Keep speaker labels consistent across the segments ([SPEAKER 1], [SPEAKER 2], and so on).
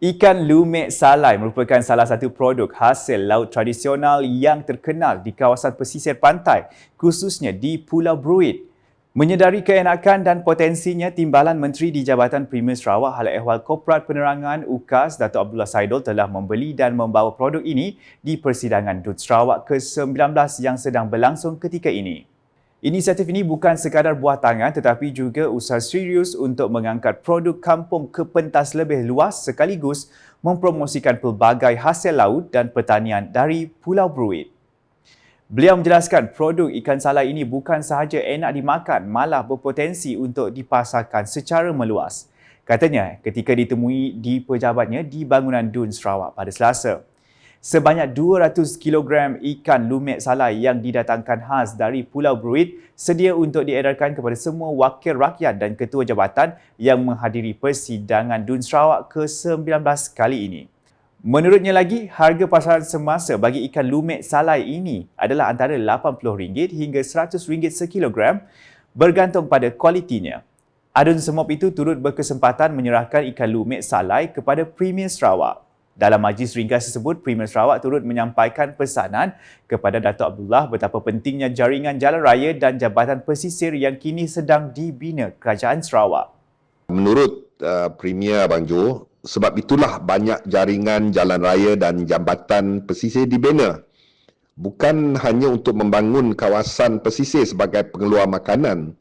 [SPEAKER 1] Ikan lumek salai merupakan salah satu produk hasil laut tradisional yang terkenal di kawasan pesisir pantai, khususnya di Pulau Bruit. Menyedari keenakan dan potensinya, Timbalan Menteri di Jabatan Premier Sarawak Hal Ehwal Korporat Penerangan UKAS Dato' Abdullah Saidul telah membeli dan membawa produk ini di persidangan DUT Sarawak ke-19 yang sedang berlangsung ketika ini. Inisiatif ini bukan sekadar buah tangan tetapi juga usaha serius untuk mengangkat produk kampung ke pentas lebih luas sekaligus mempromosikan pelbagai hasil laut dan pertanian dari Pulau Bruit. Beliau menjelaskan produk ikan salai ini bukan sahaja enak dimakan malah berpotensi untuk dipasarkan secara meluas. Katanya ketika ditemui di pejabatnya di bangunan Dun Sarawak pada Selasa. Sebanyak 200 kg ikan lumek salai yang didatangkan khas dari Pulau Bruit sedia untuk diedarkan kepada semua wakil rakyat dan ketua jabatan yang menghadiri persidangan Dun Sarawak ke-19 kali ini. Menurutnya lagi, harga pasaran semasa bagi ikan lumek salai ini adalah antara RM80 hingga RM100 sekilogram bergantung pada kualitinya. Adun Semop itu turut berkesempatan menyerahkan ikan lumek salai kepada Premier Sarawak. Dalam majlis ringkas tersebut, Premier Sarawak turut menyampaikan pesanan kepada Datuk Abdullah betapa pentingnya jaringan jalan raya dan jabatan pesisir yang kini sedang dibina Kerajaan Sarawak.
[SPEAKER 2] Menurut uh, Premier Abang Jo, sebab itulah banyak jaringan jalan raya dan jambatan pesisir dibina. Bukan hanya untuk membangun kawasan pesisir sebagai pengeluar makanan,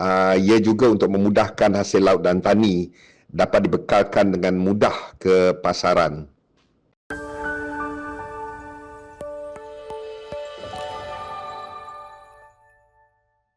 [SPEAKER 2] uh, ia juga untuk memudahkan hasil laut dan tani dapat dibekalkan dengan mudah ke pasaran.